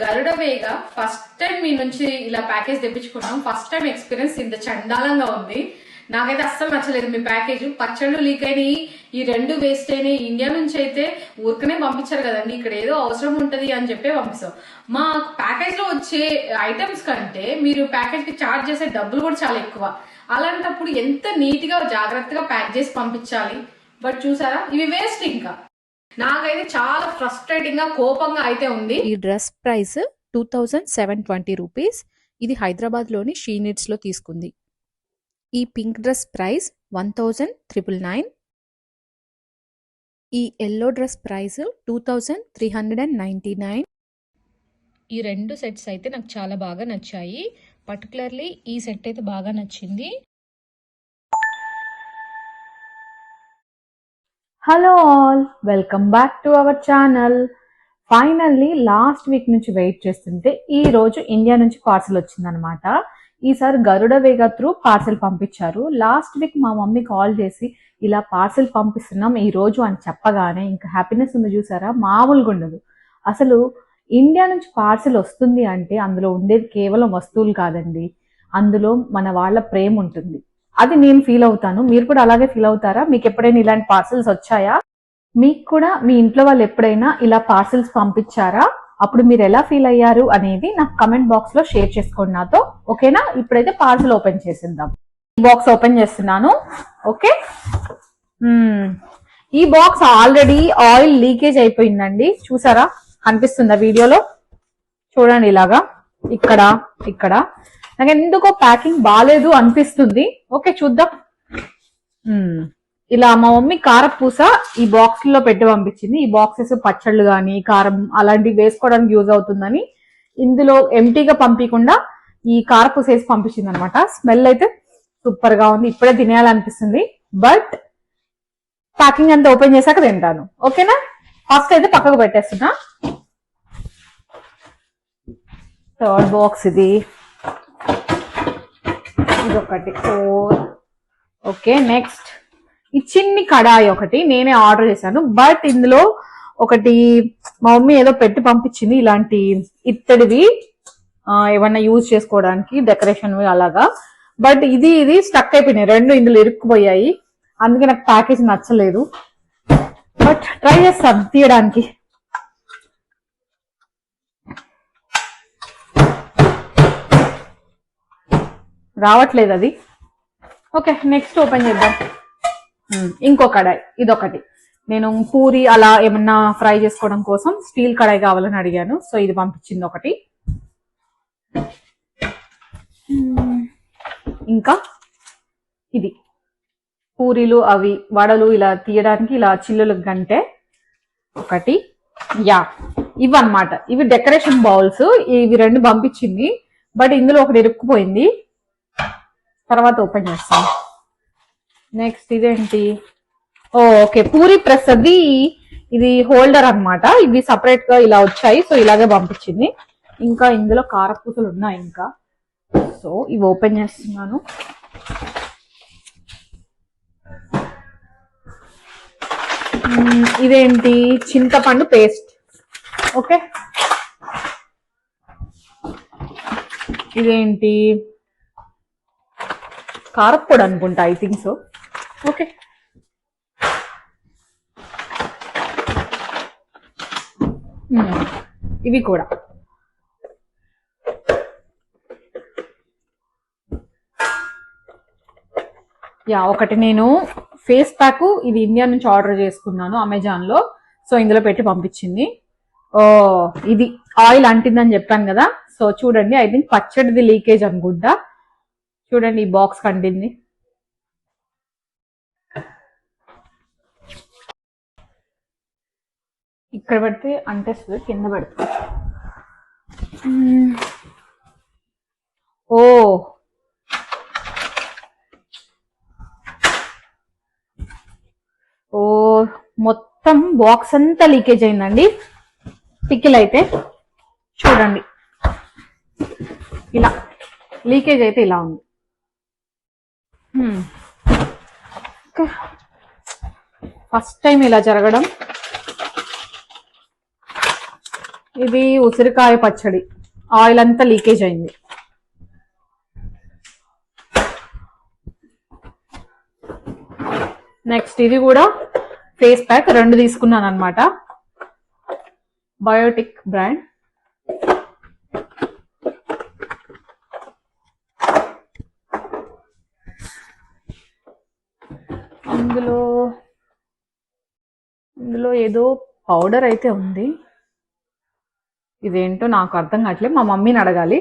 గరుడ వేగ first time మీ నుంచి ఇలా ప్యాకేజ్ తెప్పించుకున్నాం. ఫస్ట్ టైం ఎక్స్పీరియన్స్ ఇంత చండాలంగా ఉంది. నాకైతే అస్సలు నచ్చలేదు మీ ప్యాకేజ్ పచ్చళ్ళు లీక్ అయినాయి. ఈ రెండు వేస్ట్ అయినాయి. ఇండియా నుంచి అయితే ఊరికనే పంపించారు కదండి. ఇక్కడ ఏదో అవసరం ఉంటది అని చెప్పి పంపిస్తాం. మా ప్యాకేజ్లో వచ్చే ఐటమ్స్ కంటే మీరు ప్యాకేజ్కి చార్జ్ చేసే డబ్బులు కూడా చాలా ఎక్కువ. అలాంటప్పుడు ఎంత నీట్గా జాగ్రత్తగా ప్యాక్ చేసి పంపించాలి? బట్ చూసారా? ఇవి వేస్ట్ ఇంకా. నాకైతే చాలా ఫ్రస్ట్రేటింగ్గా కోపంగా అయితే ఉంది. ఈ dress price two thousand seven twenty rupees. ఇది హైదరాబాద్లోని షీ నీడ్స్లో తీసుకుంది. ఈ pink dress price one thousand triple nine. ఈ yellow dress price two thousand three hundred and ninety nine. ఈ రెండు సెట్స్ అయితే నాకు చాలా బాగా నచ్చాయి. పర్టికులర్లీ ఈ సెట్ అయితే బాగా నచ్చింది. Hello all welcome back to our channel finally last week నుంచి వెయిట్ చేస్తుంటే ఈ రోజు ఇండియా నుంచి పార్సల్ వచ్చిందనమాట ఈసారి గరుడ వేగ త్రూ పార్సల్ పంపించారు. లాస్ట్ వీక్ మా మమ్మీ కాల్ చేసి ఇలా పార్సల్ పంపిస్తున్నాం ఈ రోజు అని చెప్పగానే ఇంకా హ్యాపీనెస్ ఉంది చూసారా? మామూలుగా ఉండదు. అసలు ఇండియా నుంచి పార్సల్ వస్తుంది అంటే అందులో ఉండేది కేవలం వస్తువులు కాదండి. అందులో మన వాళ్ళ ప్రేమ ఉంటుంది. అది నేను ఫీల్ అవుతాను. మీరు కూడా అలాగే ఫీల్ అవుతారా? మీకు ఎప్పుడైనా ఇలాంటి పార్సల్స్ వచ్చాయా? మీకు కూడా మీ ఇంట్లో వాళ్ళు ఎప్పుడైనా ఇలా పార్సల్స్ పంపించారా? అప్పుడు మీరు ఎలా ఫీల్ అయ్యారు అనేది నాకు కమెంట్ బాక్స్లో షేర్ చేసుకోండి నాతో. ఓకేనా ఇప్పుడైతే పార్సల్ ఓపెన్ చేసిద్దాం. ఈ బాక్స్ ఓపెన్ చేస్తున్నాను ఓకే ఈ బాక్స్ ఆల్రెడీ ఆయిల్ లీకేజ్ అయిపోయిందండి. చూసారా? కనిపిస్తుందా వీడియోలో? చూడండి ఇలాగా. ఇక్కడ ఇక్కడ. నాకు ఎందుకో ప్యాకింగ్ బాగాలేదు అనిపిస్తుంది. ఓకే చూద్దాం. ఇలా మా మమ్మీ కారపూస ఈ బాక్స్లో పెట్టి పంపించింది. ఈ బాక్సెస్ పచ్చళ్ళు కానీ కారం అలాంటివి వేసుకోవడానికి యూజ్ అవుతుందని ఇందులో ఎంటీగా పంపించకుండా ఈ కారపూస వేసి పంపించింది అనమాట స్మెల్ అయితే సూపర్గా ఉంది. ఇప్పుడే తినేయాలనిపిస్తుంది. బట్ ప్యాకింగ్ అంతా ఓపెన్ చేశాక తింటాను. ఓకేనా? ఫస్ట్ అయితే పక్కకు పెట్టేస్తున్నా. థర్డ్ బాక్స్ ఇది. ఇది ఒకటి ఫోర్ ఓకే నెక్స్ట్ ఈ చిన్ని కడాయి ఒకటి నేనే ఆర్డర్ చేశాను. బట్ ఇందులో ఒకటి మా మమ్మీ ఏదో పెట్టి పంపించింది ఇలాంటి ఇత్తడివి ఏమన్నా యూజ్ చేసుకోవడానికి డెకరేషన్ అలాగా. బట్ ఇది ఇది స్టక్ అయిపోయినాయి. రెండు ఇందులో ఇరుక్కుపోయాయి. అందుకే నాకు ప్యాకేజ్ నచ్చలేదు. బట్ ట్రై చేస్తాను తీయడానికి. రావట్లేదు అది. ఓకే నెక్స్ట్ ఓపెన్ చేద్దాం. ఇంకో కడాయి ఇదొకటి. నేను పూరి అలా ఏమన్నా ఫ్రై చేసుకోవడం కోసం స్టీల్ కడాయి కావాలని అడిగాను సో ఇది పంపించింది ఒకటి. ఇంకా ఇది. పూరీలు అవి వడలు ఇలా తీయడానికి ఇలా చిల్లులు గంటే ఒకటి. యా ఇవి అన్నమాట ఇవి డెకరేషన్ బౌల్స్ ఇవి రెండు పంపించింది బట్ ఇందులో ఒకటి ఇరుక్కుపోయింది. తర్వాత ఓపెన్ చేస్తాను. నెక్స్ట్ ఇదేంటి? ఓ ఓకే. పూరి ప్రెస్ అది ఇది హోల్డర్ అనమాట ఇవి సపరేట్గా ఇలా వచ్చాయి. సో ఇలాగే పంపించింది. ఇంకా ఇందులో కారపూసలు ఉన్నాయి ఇంకా. సో ఇవి ఓపెన్ చేస్తున్నాను. ఇదేంటి? చింతపండు పేస్ట్ ఓకే. ఇదేంటి? కారప్పొడి అనుకుంటా ఐ థింక్ సో ఓకే. ఇవి కూడా. యా ఒకటి నేను ఫేస్ ప్యాక్ ఇది ఇండియా నుంచి ఆర్డర్ చేసుకున్నాను అమెజాన్లో సో ఇందులో పెట్టి పంపించింది. ఓ ఇది ఆయిల్ అంటిందని చెప్పాను కదా. సో చూడండి ఐ థింక్ పచ్చడిది లీకేజ్ అనుకుంటా. చూడండి ఈ బాక్స్ కంటింది. ఇక్కడ పెడితే అంటేస్తుంది కింద పెడుతుంది ఓ! ఓ! మొత్తం బాక్స్ అంతా లీకేజ్ అయిందండి. పికిల్ అయితే చూడండి. ఇలా లీకేజ్ అయితే ఇలా ఉంది. ఫస్ట్ టైం ఇలా జరగడం. ఇది ఉసిరికాయ పచ్చడి. ఆయిల్ అంతా లీకేజ్ అయింది. నెక్స్ట్ ఇది కూడా ఫేస్ ప్యాక్ రెండు తీసుకున్నాను అనమాట బయోటిక్ బ్రాండ్. ఇందులో ఇందులో ఏదో పౌడర్ అయితే ఉంది. ఇదేంటో నాకు అర్థం కావట్లేదు మా మమ్మీని అడగాలి.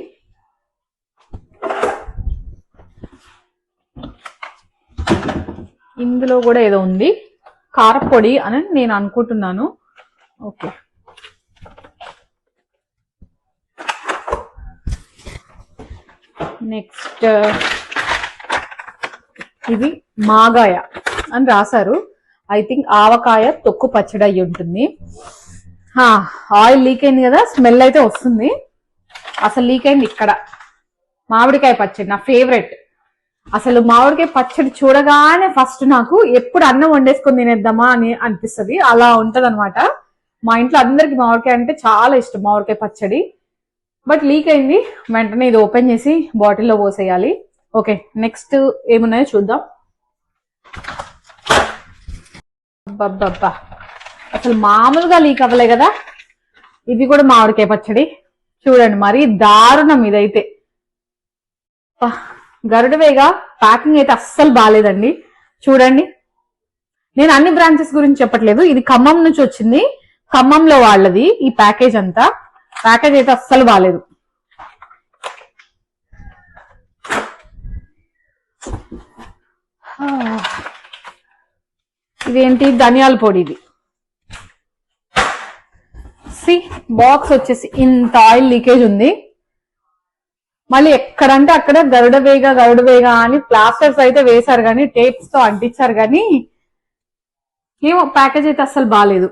ఇందులో కూడా ఏదో ఉంది. కారపొడి అని నేను అనుకుంటున్నాను. ఓకే. నెక్స్ట్ ఇది మాగాయ. అని రాశారు. ఐ థింక్ ఆవకాయ తొక్కు పచ్చడి అయి ఉంటుంది. హా, ఆయిల్ లీక్ అయింది కదా స్మెల్ అయితే వస్తుంది. అసలు లీక్ అయింది ఇక్కడ. మామిడికాయ పచ్చడి నా ఫేవరెట్ అసలు మామిడికాయ పచ్చడి చూడగానే ఫస్ట్ నాకు ఎప్పుడు అన్నం వండేసుకొని తినేద్దామా అని అనిపిస్తుంది. అలా ఉంటది మా ఇంట్లో అందరికి మామిడికాయ అంటే చాలా ఇష్టం మామిడికాయ పచ్చడి. బట్ లీక్ అయింది. వెంటనే ఇది ఓపెన్ చేసి బాటిల్లో పోసేయాలి. ఓకే నెక్స్ట్ ఏమున్నాయో చూద్దాం. అబ్బబ్బబ్బా. అసలు మామూలుగా లీక్ అవ్వలే కదా? ఇది కూడా మామిడికాయ పచ్చడి. చూడండి మరీ దారుణం ఇదైతే. అబ్బా, గరుడవేగా ప్యాకింగ్ అయితే అస్సలు బాగాలేదండి చూడండి. నేను అన్ని బ్రాంచెస్ గురించి చెప్పట్లేదు. ఇది ఖమ్మం నుంచి వచ్చింది. ఖమ్మంలో వాళ్ళది ఈ ప్యాకేజ్ అంతా. ప్యాకేజ్ అయితే అస్సలు బాగాలేదు ఇదేంటి? ధనియాల పొడి ఇది. సి బాక్స్ వచ్చేసి ఇంత ఆయిల్ లీకేజ్ ఉంది. మళ్ళీ ఎక్కడంటే అక్కడ గరుడ వేగ గరుడ వేగ అని ప్లాస్టర్స్ అయితే వేశారు కానీ టేప్స్తో అంటించారు కానీ ఏమో ప్యాకేజ్ అయితే అస్సలు బాగాలేదు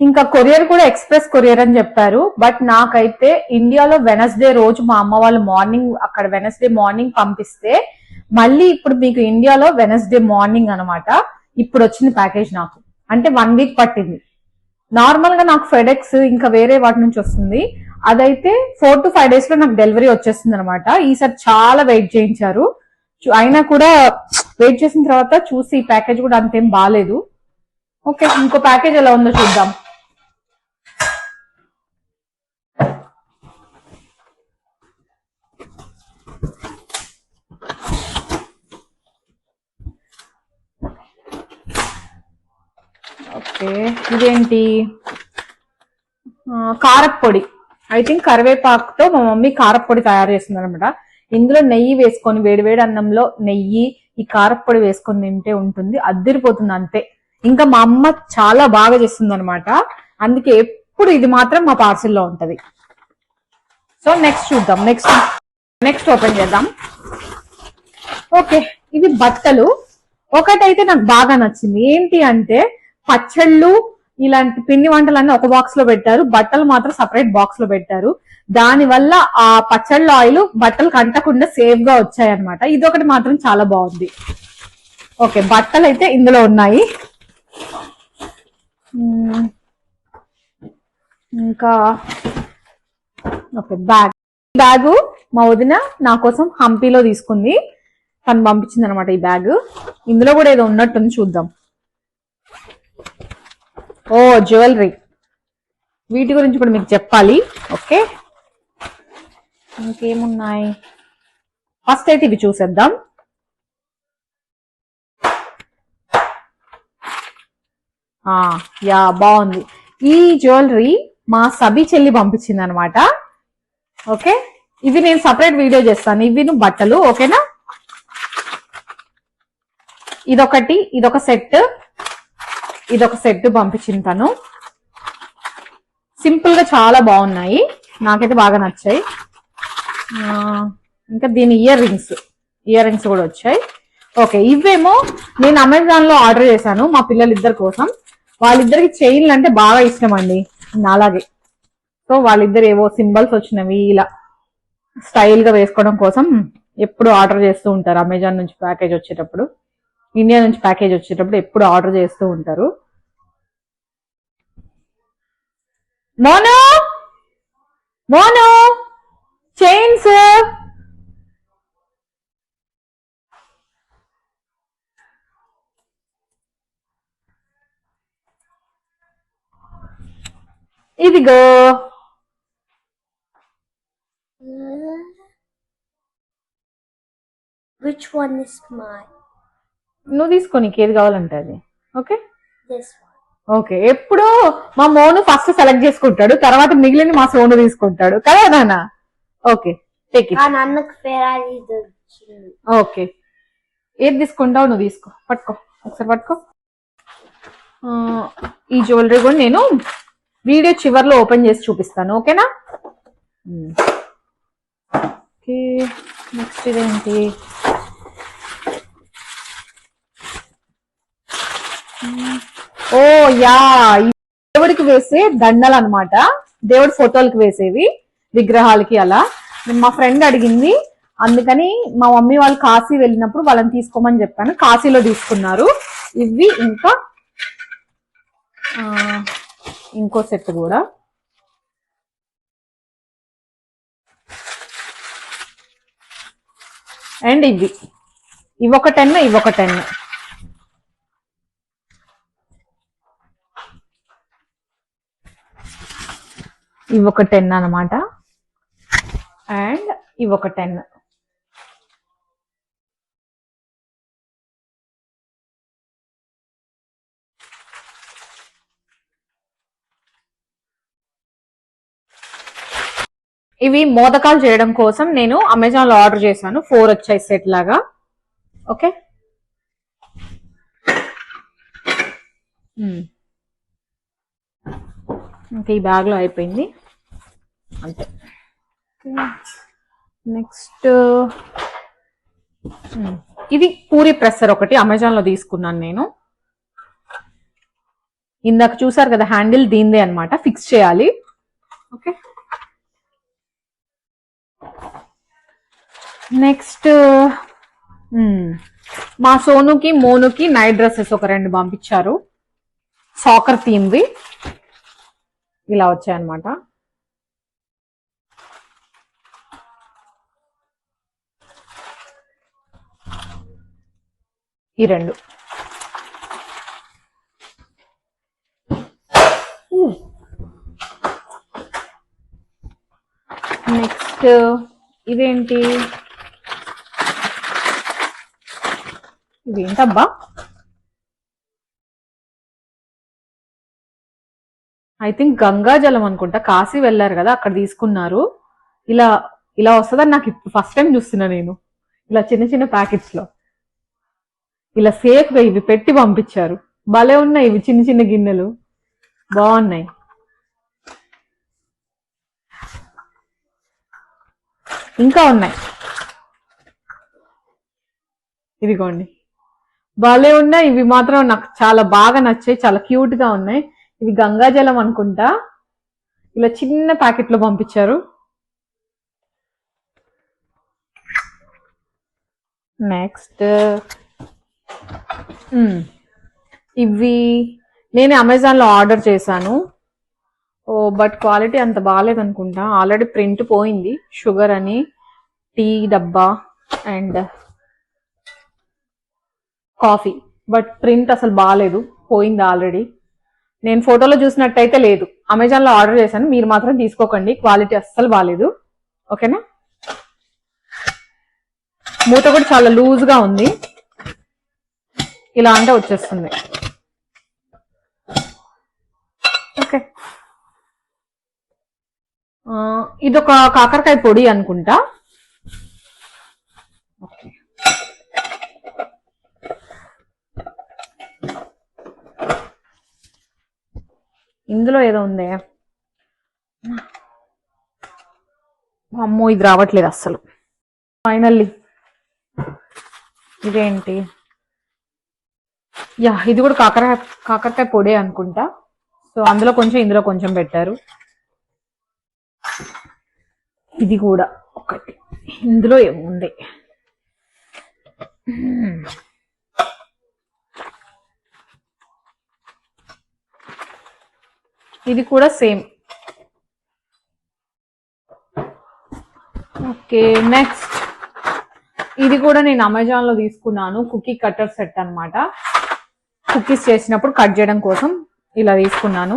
ఇంకా కొరియర్ కూడా ఎక్స్ప్రెస్ కొరియర్ అని చెప్పారు. బట్ నాకైతే ఇండియాలో వెనస్డే రోజు మా అమ్మ వాళ్ళు మార్నింగ్ అక్కడ వెనస్డే మార్నింగ్ పంపిస్తే మళ్ళీ ఇప్పుడు మీకు ఇండియాలో వెనస్డే మార్నింగ్ అనమాట ఇప్పుడు వచ్చింది ప్యాకేజ్ నాకు. అంటే వన్ వీక్ పట్టింది. నార్మల్గా నాకు ఫెడెక్స్ ఇంకా వేరే వాటి నుంచి వస్తుంది. అదైతే ఫోర్ టు ఫైవ్ డేస్లో నాకు డెలివరీ వచ్చేస్తుంది అనమాట ఈసారి చాలా వెయిట్ చేయించారు. అయినా కూడా వెయిట్ చేసిన తర్వాత చూసి ఈ ప్యాకేజ్ కూడా అంతేం బాగాలేదు ఓకే ఇంకో ప్యాకేజ్ ఎలా ఉందో చూద్దాం. ఓకే. ఇదేంటి? కారప్పొడి. ఐ థింక్ కరివేపాకుతో మా మమ్మీ కారప్పొడి తయారు చేస్తుంది అనమాట ఇందులో నెయ్యి వేసుకొని వేడివేడి అన్నంలో నెయ్యి ఈ కారప్పొడి వేసుకొని తింటే ఉంటుంది. అద్దరిపోతుంది అంతే. ఇంకా మా అమ్మ చాలా బాగా చేస్తుంది అనమాట అందుకే ఎప్పుడు ఇది మాత్రం మా పార్సిల్లో ఉంటది. సో నెక్స్ట్ చూద్దాం. నెక్స్ట్ నెక్స్ట్ ఓపెన్ చేద్దాం. ఓకే. ఇవి బట్టలు. ఒకటైతే నాకు బాగా నచ్చింది. ఏంటి అంటే పచ్చళ్ళు ఇలాంటి పిండి వంటలన్నీ ఒక బాక్స్లో పెట్టారు. బట్టలు మాత్రం సపరేట్ బాక్స్లో పెట్టారు. దాని వల్ల ఆ పచ్చళ్ళ ఆయిల్ బట్టలు కంటకుండా సేఫ్గా వచ్చాయన్నమాట. ఒకటి మాత్రం చాలా బాగుంది. ఓకే బట్టలు అయితే ఇందులో ఉన్నాయి. ఇంకా ఓకే బ్యాగ్. బ్యాగు మా వదిన నా కోసం హంపీలో తీసుకుంది. తను పంపించింది అనమాట ఈ బ్యాగ్. ఇందులో కూడా ఏదో ఉన్నట్టుంది చూద్దాం. Oh jewellery. వీటి గురించి కూడా మీకు చెప్పాలి ఓకే? ఇంకేమున్నాయి? ఫస్ట్ అయితే ఇవి చూసేద్దాం. యా బాగుంది. ఈ జ్యువెలరీ మా సబి చెల్లి పంపించింది అనమాట ఓకే? ఇవి నేను సపరేట్ వీడియో చేస్తాను. ఇవి బట్టలు ఓకేనా? ఇదొకటి ఇదొక సెట్. ఇదొక సెట్ పంపించింది తను. సింపుల్గా చాలా బాగున్నాయి. నాకైతే బాగా నచ్చాయి. ఇంకా దీని ఇయర్ రింగ్స్ ఇయర్ రింగ్స్ కూడా వచ్చాయి. ఓకే ఇవేమో నేను అమెజాన్లో ఆర్డర్ చేశాను మా పిల్లలిద్దరి కోసం. వాళ్ళిద్దరికి చైన్లు అంటే బాగా ఇష్టం అండి. అలాగే సో వాళ్ళిద్దరు ఏవో సింబల్స్ వచ్చినవి ఇలా స్టైల్గా వేసుకోవడం కోసం ఎప్పుడు ఆర్డర్ చేస్తూ ఉంటారు అమెజాన్ నుంచి ప్యాకేజ్ వచ్చేటప్పుడు. ఇండియా నుంచి ప్యాకేజ్ వచ్చేటప్పుడు ఎప్పుడు ఆర్డర్ చేస్తూ ఉంటారు. మోనో! మోనో! చైన్స్ ఇదిగో! Which one is mine? నువ్వు తీసుకో నీకు ఏది కావాలంటే అది. ఓకే. ఓకే. ఎప్పుడు మా మోను ఫస్ట్ సెలెక్ట్ చేసుకుంటాడు తర్వాత మిగిలిన మా సోను తీసుకుంటాడు. కదా నాన్న? ఓకే. టేక్. ఓకే. ఏది తీసుకుంటావు నువ్వు తీసుకో. పట్టుకో. ఒకసారి పట్టుకో. ఈ జ్యువెలరీ కూడా నేను వీడియో చివర్లో ఓపెన్ చేసి చూపిస్తాను. ఓకేనా. ఓకే. నెక్స్ట్ ఇదేంటి? Oh yeah. దేవుడికి వేసే దండలు అనమాట దేవుడి ఫోటోలకు వేసేవి విగ్రహాలకి అలా. మా ఫ్రెండ్ అడిగింది అందుకని మా మమ్మీ వాళ్ళు కాశీ వెళ్ళినప్పుడు వాళ్ళని తీసుకోమని చెప్పాను. కాశీలో తీసుకున్నారు. ఇవి ఇంకా ఇంకో సెట్ కూడా. అండ్ ఇవి. ఇవొక టెన్ ఇవి టెన్ ఇవి ఒక టెన్ అనమాట అండ్ ఇవి ఒక టెన్. ఇవి మోదకాలు చేయడం కోసం నేను అమెజాన్లో ఆర్డర్ చేశాను. ఫోర్ వచ్చాయి సెట్ లాగా. ఓకే? ఇంకా ఈ బ్యాగ్లో అయిపోయింది. అంతే. Next hmm. ఇది పూరి ప్రెస్సర్ ఒకటి అమెజాన్లో తీసుకున్నాను నేను. ఇందాక చూసారు కదా హ్యాండిల్ దీందే అనమాట ఫిక్స్ చేయాలి. Okay next hmm. మా సోనుకి మోనుకి నైట్ డ్రెస్సెస్ ఒక రెండు పంపించారు. సాకర్ థీమ్వి ఇలా వచ్చాయన్నమాట. ఈ రెండు. నెక్స్ట్ ఇదేంటి ఇదేంటబ్బా ఐ థింక్ గంగాజలం అనుకుంటా. కాశీ వెళ్ళారు కదా అక్కడ తీసుకున్నారు. ఇలా ఇలా వస్తుందని నాకు ఫస్ట్ టైం చూస్తున్నా నేను. ఇలా చిన్న చిన్న ప్యాకెట్స్లో ఇలా సేఫ్గా ఇవి పెట్టి పంపించారు. భలే ఉన్నాయి ఇవి చిన్న చిన్న గిన్నెలు. బాగున్నాయి. ఇంకా ఉన్నాయి. ఇదిగోండి. భలే ఉన్నాయి. ఇవి మాత్రం నాకు చాలా బాగా నచ్చాయి. చాలా క్యూట్గా ఉన్నాయి. ఇవి గంగాజలం అనుకుంటా. ఇలా చిన్న ప్యాకెట్లో పంపించారు. నెక్స్ట్ ఇవి నేను అమెజాన్లో ఆర్డర్ చేశాను. ఓ బట్ క్వాలిటీ అంత బాగాలేదు అనుకుంటా ఆల్రెడీ ప్రింట్ పోయింది. షుగర్ అని టీ డబ్బా అండ్ కాఫీ. బట్ ప్రింట్ అసలు బాగాలేదు. పోయింది ఆల్రెడీ. నేను ఫోటోలో చూసినట్టయితే లేదు. అమెజాన్లో ఆర్డర్ చేశాను. మీరు మాత్రం తీసుకోకండి. క్వాలిటీ అస్సలు బాగాలేదు. ఓకేనా? మూత కూడా చాలా లూజ్గా ఉంది. ఇలా అంటే వచ్చేస్తుంది. ఓకే. ఇది ఇదొక కాకరకాయ పొడి అనుకుంటా. ఓకే. ఇందులో ఏదో ఉందే. అమ్మో ఇది రావట్లేదు అస్సలు. ఫైనల్లీ ఇదేంటి? యా ఇది కూడా కాకర కాకరకాయ పొడి అనుకుంటా. సో అందులో కొంచెం ఇందులో కొంచెం పెట్టారు. ఇది కూడా ఒకటి. ఇందులో ఏముంది? ఇది కూడా సేమ్. Okay next. ఇది కూడా నేను అమెజాన్లో తీసుకున్నాను కుకీ కట్టర్ సెట్ అనమాట కుకీస్ చేసినప్పుడు కట్ చేయడం కోసం ఇలా తీసుకున్నాను.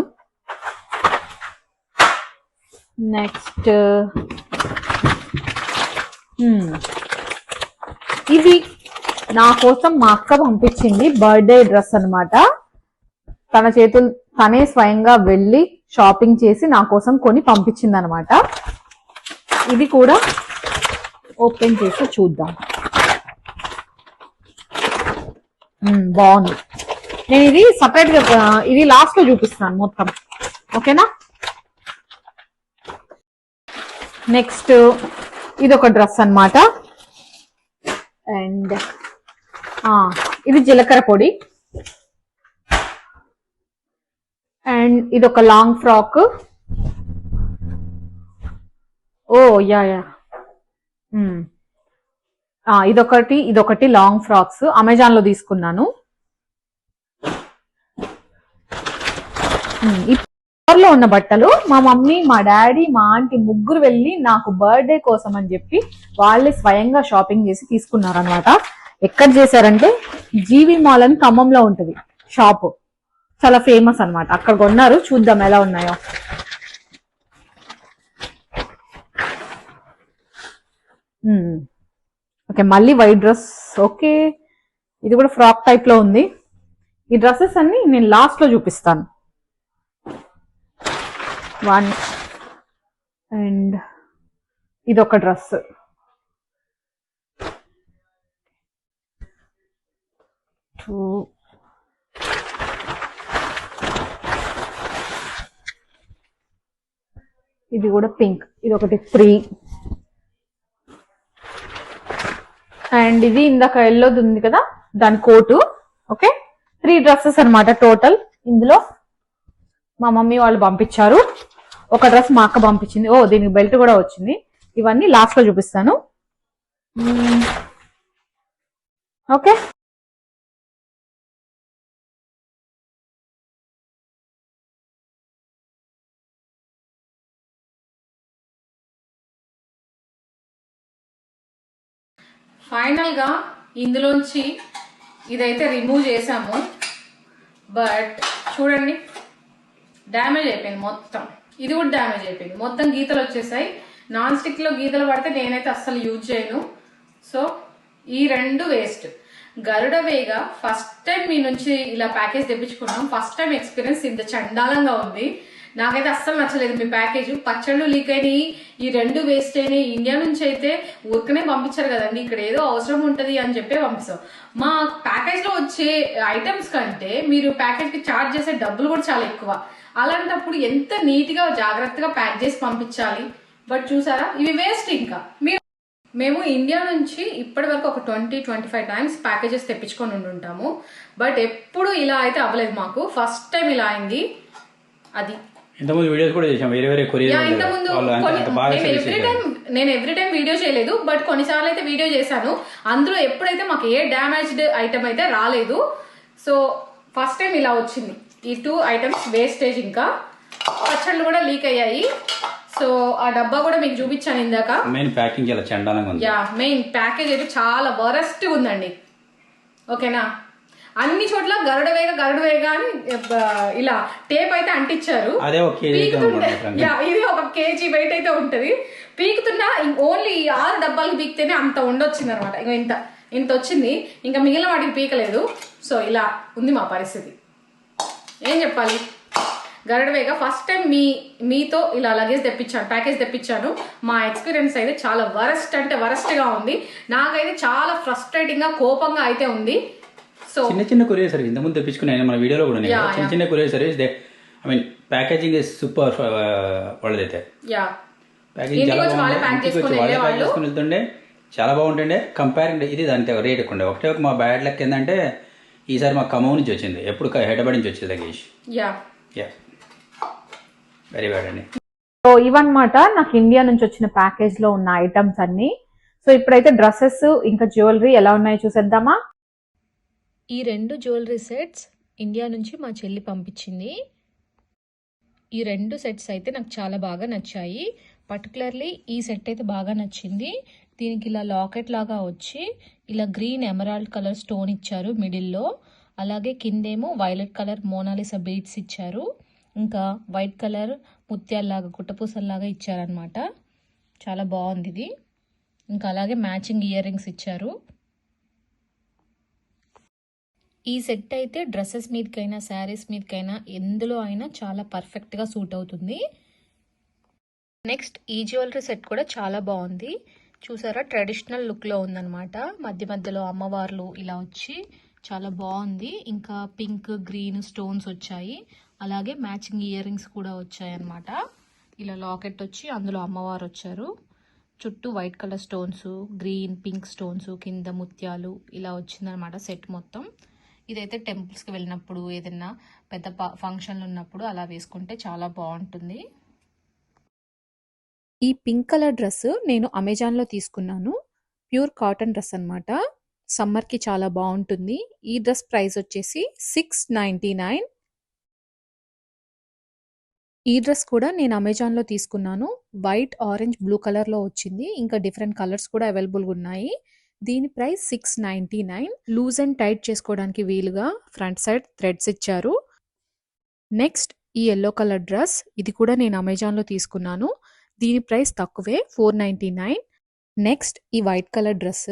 Next hmm. ఇది నా కోసం మా అక్క పంపించింది బర్త్డే డ్రెస్ అనమాట తన చేతులు తనే స్వయంగా వెళ్ళి షాపింగ్ చేసి నా కోసం కొని పంపించింది అనమాట ఇది కూడా ఓపెన్ చేసి చూద్దాం. Hmm, బాగుంది. నేను ఇది సపరేట్గా ఇది లాస్ట్లో చూపిస్తాను మొత్తం. ఓకేనా? నెక్స్ట్ ఇది ఒక డ్రెస్ అనమాట అండ్ ఇది జీలకర్ర పొడి. అండ్ ఇది ఒక long frock oh yeah yeah. Hmm. ఇదొకటి ఇదొకటి లాంగ్ ఫ్రాక్స్ అమెజాన్లో తీసుకున్నాను మ్మ్. ఈ కవర్ లో ఉన్న బట్టలు మా మమ్మీ మా డాడీ మా ఆంటీ ముగ్గురు వెళ్ళి నాకు బర్త్డే కోసం అని చెప్పి వాళ్ళే స్వయంగా షాపింగ్ చేసి తీసుకున్నారు అనమాట ఎక్కడ చేశారంటే జీవి మాల్ అని ఖమ్మంలో ఉంటుంది షాప్. చాలా ఫేమస్ అన్నమాట. అక్కడ కొన్నారు చూద్దాం ఎలా ఉన్నాయో. ఓకే మళ్ళీ వైట్ డ్రెస్. ఓకే ఇది కూడా ఫ్రాక్ టైప్లో ఉంది. ఈ డ్రెస్సెస్ అన్ని నేను లాస్ట్లో చూపిస్తాను. వన్ అండ్ ఇది ఒక డ్రెస్. టూ ఇది కూడా పింక్. ఇది ఒకటి త్రీ అండ్ ఇది ఇందాక ఎల్లోది ఉంది కదా? దాని కోటు. ఓకే త్రీ డ్రెస్సెస్ అన్నమాట టోటల్ ఇందులో మా మమ్మీ వాళ్ళు పంపించారు. ఒక డ్రెస్ మా అక్క పంపించింది. ఓ దీనికి బెల్ట్ కూడా వచ్చింది. ఇవన్నీ లాస్ట్లో చూపిస్తాను. ఓకే. ఫైనల్గా ఇందులోంచి ఇదైతే రిమూవ్ చేసాము బట్ చూడండి డ్యామేజ్ అయిపోయింది మొత్తం. ఇది కూడా డ్యామేజ్ అయిపోయింది. మొత్తం గీతలు వచ్చేసాయి. నాన్ స్టిక్లో గీతలు పడితే నేనైతే అస్సలు యూజ్ చేయను. సో ఈ రెండు వేస్ట్ గరుడ వేగ ఫస్ట్ టైం మీ నుంచి ఇలా ప్యాకేజ్ తెప్పించుకున్నాం. ఫస్ట్ టైం ఎక్స్పీరియన్స్ ఇంత చండాలంగా ఉంది. నాకైతే అస్సలు నచ్చలేదు మీ ప్యాకేజ్ పచ్చళ్ళు లీక్ అయినాయి. ఈ రెండు వేస్ట్ అయినాయి. ఇండియా నుంచి అయితే ఊరికనే పంపించారు కదండి. ఇక్కడ ఏదో అవసరం ఉంటది అని చెప్పి పంపిస్తాం. మా ప్యాకేజ్లో వచ్చే ఐటమ్స్ కంటే మీరు ప్యాకేజ్కి చార్జ్ చేసే డబ్బులు కూడా చాలా ఎక్కువ. అలాంటప్పుడు ఎంత నీట్గా జాగ్రత్తగా ప్యాక్ చేసి పంపించాలి? బట్ చూసారా? ఇవి వేస్ట్ ఇంకా. మీరు మేము ఇండియా నుంచి ఇప్పటి వరకు ఒక twenty twenty five times packages తెప్పించుకొని ఉండుంటాము. బట్ ఎప్పుడు ఇలా అయితే అవ్వలేదు మాకు. ఫస్ట్ టైం ఇలా అయింది. అది. ఇంతకుముందు వీడియోస్ కూడా చేసాం వేరే వేరే ఎవ్రీ. టైం నేను ఎవ్రీ టైం వీడియో చేయలేదు. బట్ కొన్నిసార్లు అయితే వీడియో చేశాను. అందులో ఎప్పుడైతే మాకు ఏ డ్యామేజ్డ్ ఐటమ్ అయితే రాలేదు. సో ఫస్ట్ టైం ఇలా వచ్చింది. ఈ టూ ఐటమ్స్ వేస్టేజ్ ఇంకా. పచ్చళ్ళు కూడా లీక్ అయ్యాయి. సో ఆ డబ్బా కూడా మీకు చూపించాను ఇందాక. మెయిన్ ప్యాకింగ్ చాలా చండాలంగా ఉంది. యా మెయిన్ ప్యాకేజ్ అయితే చాలా వరస్ట్ ఉందండి. ఓకేనా? అన్ని చోట్ల గరుడ వేగ గరుడ వేగ అని ఇలా టేప్ అయితే అంటించారు. అదే ఒక ఇది ఒక కేజీ వెయిట్ అయితే ఉంటది. పీకుతున్నా ఓన్లీ ఆరు డబ్బాలు పీకితేనే అంత ఉండొచ్చింది అనమాట ఇంక ఇంత ఇంత వచ్చింది. ఇంకా మిగిలిన వాటికి పీకలేదు. సో ఇలా ఉంది మా పరిస్థితి. ఏం చెప్పాలి? గరడవేగా ఫస్ట్ టైం మీ మీతో ఇలా లగేజ్ తెప్పించాను ప్యాకేజ్ తెప్పించాను. మా ఎక్స్పీరియన్స్ అయితే చాలా వరస్ట్ అంటే వరస్ట్గా ఉంది. నాకైతే చాలా ఫ్రస్ట్రేటింగ్గా కోపంగా అయితే ఉంది. సో చిన్న చిన్న కొరియర్ సర్వీస్ ఇంతకుముందు తెప్పించుకున్నాను మన వీడియోలో కూడా. చిన్న. చిన్న courier service they I mean packaging is super వాళ్ళదైతే. Yeah packaging చాలా వెళ్తుండే. చాలా బాగుంటుండే. కంపేరింగ్ ఇది దాని రేట్ ఎక్కువ ఒకటే ఒక మా బ్యాడ్ లెక్క ఏంటంటే ఈసారి మా ఖమ్మం నుంచి వచ్చింది. ఎప్పుడు హైదరాబాద్ నుంచి వచ్చేది luggage yeah. Yeah. Very bad అండి. సో ఇవన్నమాట నాకు ఇండియా నుంచి వచ్చిన ప్యాకేజ్లో ఉన్న ఐటమ్స్ అన్ని. సో ఇప్పుడైతే డ్రెస్సెస్ ఇంకా జ్యువెలరీ ఎలా ఉన్నాయో చూసేద్దామా? ఈ రెండు జ్యువెలరీ సెట్స్ ఇండియా నుంచి మా చెల్లి పంపించింది. ఈ రెండు సెట్స్ అయితే నాకు చాలా బాగా నచ్చాయి. పర్టికులర్లీ ఈ సెట్ అయితే బాగా నచ్చింది. దీనికి ఇలా లాకెట్ లాగా వచ్చి ఇలా గ్రీన్ ఎమరాల్డ్ కలర్ స్టోన్ ఇచ్చారు మిడిల్లో. అలాగే కిందేమో violet colour Mona Lisa beads ఇచ్చారు. ఇంకా వైట్ కలర్ ముత్యాల్లాగా గుట్టపూసల్లాగా ఇచ్చారనమాట చాలా బాగుంది ఇది. ఇంకా అలాగే మ్యాచింగ్ ఇయర్ రింగ్స్ ఇచ్చారు. ఈ సెట్ అయితే డ్రెస్సెస్ మీదకైనా శారీస్ మీదకైనా ఎందులో అయినా చాలా పర్ఫెక్ట్గా సూట్ అవుతుంది. నెక్స్ట్ ఈ జ్యువెలరీ సెట్ కూడా చాలా బాగుంది. చూసారా? ట్రెడిషనల్ లుక్లో ఉందన్నమాట. మధ్య మధ్యలో అమ్మవార్లు ఇలా వచ్చి చాలా బాగుంది. ఇంకా పింక్ గ్రీన్ స్టోన్స్ వచ్చాయి. అలాగే మ్యాచింగ్ ఇయర్ రింగ్స్ కూడా వచ్చాయి ఇలా లాకెట్ వచ్చి అందులో అమ్మవారు వచ్చారు. చుట్టూ white colour stones green pink stones కింద ముత్యాలు ఇలా వచ్చిందనమాట సెట్ మొత్తం. ఇదైతే టెంపుల్స్కి వెళ్ళినప్పుడు ఏదైనా పెద్ద ఫంక్షన్లు ఉన్నప్పుడు అలా వేసుకుంటే చాలా బాగుంటుంది. ఈ పింక్ కలర్ డ్రెస్ నేను అమెజాన్లో తీసుకున్నాను. ప్యూర్ కాటన్ డ్రెస్ అనమాట సమ్మర్కి చాలా బాగుంటుంది. ఈ డ్రెస్ ప్రైస్ వచ్చేసి సిక్స్ నైంటీ నైన్ ఈ డ్రెస్ కూడా నేను అమెజాన్లో తీసుకున్నాను. వైట్ ఆరెంజ్ బ్లూ కలర్లో వచ్చింది. ఇంకా డిఫరెంట్ కలర్స్ కూడా అవైలబుల్గా ఉన్నాయి. దీని price six ninety nine loose and tight చేసుకోవడానికి వీలుగా ఫ్రంట్ సైడ్ థ్రెడ్స్ ఇచ్చారు. నెక్స్ట్ ఈ ఎల్లో కలర్ డ్రెస్ ఇది కూడా నేను అమెజాన్లో తీసుకున్నాను. దీని ప్రైస్ తక్కువే ఫోర్ నైంటీ నైన్. నెక్స్ట్ ఈ white colour dress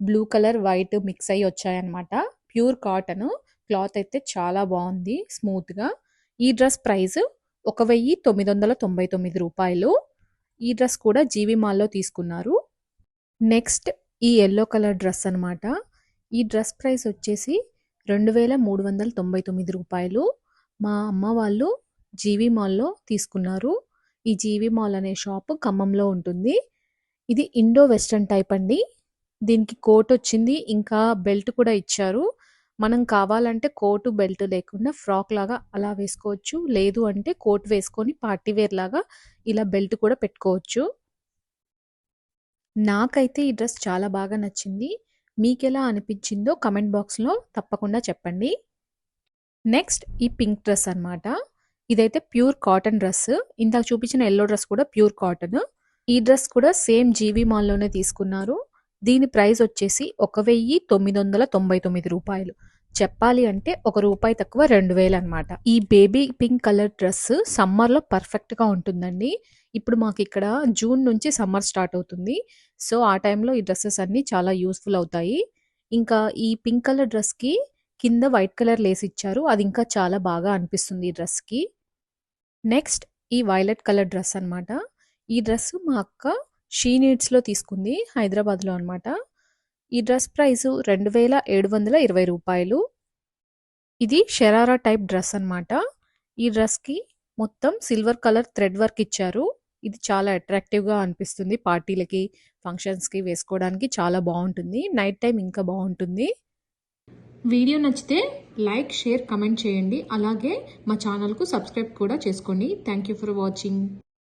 blue colour white mix అయ్యి వచ్చాయన్నమాట. ప్యూర్ కాటన్ క్లాత్ అయితే చాలా బాగుంది స్మూత్గా. ఈ డ్రెస్ ప్రైస్ ఒక వెయ్యి తొమ్మిది వందల తొంభై తొమ్మిది రూపాయలు. ఈ డ్రెస్ కూడా జీవి మాల్లో తీసుకున్నారు. నెక్స్ట్ ఈ ఎల్లో కలర్ డ్రెస్ అనమాట ఈ డ్రెస్ ప్రైస్ వచ్చేసి రెండు వేల మూడు వందల తొంభై తొమ్మిది రూపాయలు. మా అమ్మ వాళ్ళు జీవి మాల్లో తీసుకున్నారు. ఈ జీవి మాల్ అనే షాప్ ఖమ్మంలో ఉంటుంది. ఇది ఇండో వెస్ట్రన్ టైప్ అండి. దీనికి కోట్ వచ్చింది. ఇంకా బెల్ట్ కూడా ఇచ్చారు. మనం కావాలంటే కోటు బెల్ట్ లేకుండా ఫ్రాక్ లాగా అలా వేసుకోవచ్చు. లేదు అంటే కోట్ వేసుకొని పార్టీ వేర్ లాగా ఇలా బెల్ట్ కూడా పెట్టుకోవచ్చు. నాకైతే ఈ డ్రెస్ చాలా బాగా నచ్చింది. మీకు ఎలా అనిపించిందో కమెంట్ బాక్స్లో తప్పకుండా చెప్పండి. నెక్స్ట్ ఈ పింక్ డ్రెస్ అన్నమాట. ఇదైతే ప్యూర్ కాటన్ డ్రెస్. ఇందాక చూపించిన ఎల్లో డ్రెస్ కూడా ప్యూర్ కాటన్. ఈ డ్రెస్ కూడా సేమ్ జీవీ మాల్లోనే తీసుకున్నారు. దీని ప్రైస్ వచ్చేసి ఒక వెయ్యి తొమ్మిది వందల తొంభై తొమ్మిది రూపాయలు. చెప్పాలి అంటే ఒక రూపాయి తక్కువ రెండు వేలు అనమాట ఈ బేబీ పింక్ కలర్ డ్రెస్ సమ్మర్లో పర్ఫెక్ట్గా ఉంటుందండి. ఇప్పుడు మాకు ఇక్కడ జూన్ నుంచి సమ్మర్ స్టార్ట్ అవుతుంది. సో ఆ టైంలో ఈ డ్రెస్సెస్ అన్నీ చాలా యూస్ఫుల్ అవుతాయి. ఇంకా ఈ పింక్ కలర్ డ్రెస్కి కింద వైట్ కలర్ లేస్ ఇచ్చారు. అది ఇంకా చాలా బాగా అనిపిస్తుంది ఈ డ్రెస్కి నెక్స్ట్ ఈ వైలెట్ కలర్ డ్రెస్ అన్నమాట. ఈ డ్రెస్ మా అక్క షీ నీడ్స్లో తీసుకుంది హైదరాబాద్లో అనమాట ఈ డ్రెస్ ప్రైస్ రెండు వేల ఏడు వందల ఇరవై రూపాయలు. ఇది షరారా టైప్ డ్రెస్ అన్నమాట. ఈ డ్రెస్కి మొత్తం సిల్వర్ కలర్ థ్రెడ్ వర్క్ ఇచ్చారు. ఇది చాలా అట్రాక్టివ్గా అనిపిస్తుంది. పార్టీలకి ఫంక్షన్స్కి వేసుకోవడానికి చాలా బాగుంటుంది. నైట్ టైం ఇంకా బాగుంటుంది. వీడియో నచ్చితే లైక్ షేర్ కమెంట్ చేయండి. అలాగే మా ఛానల్కు సబ్స్క్రైబ్ కూడా చేసుకోండి. Thank you for watching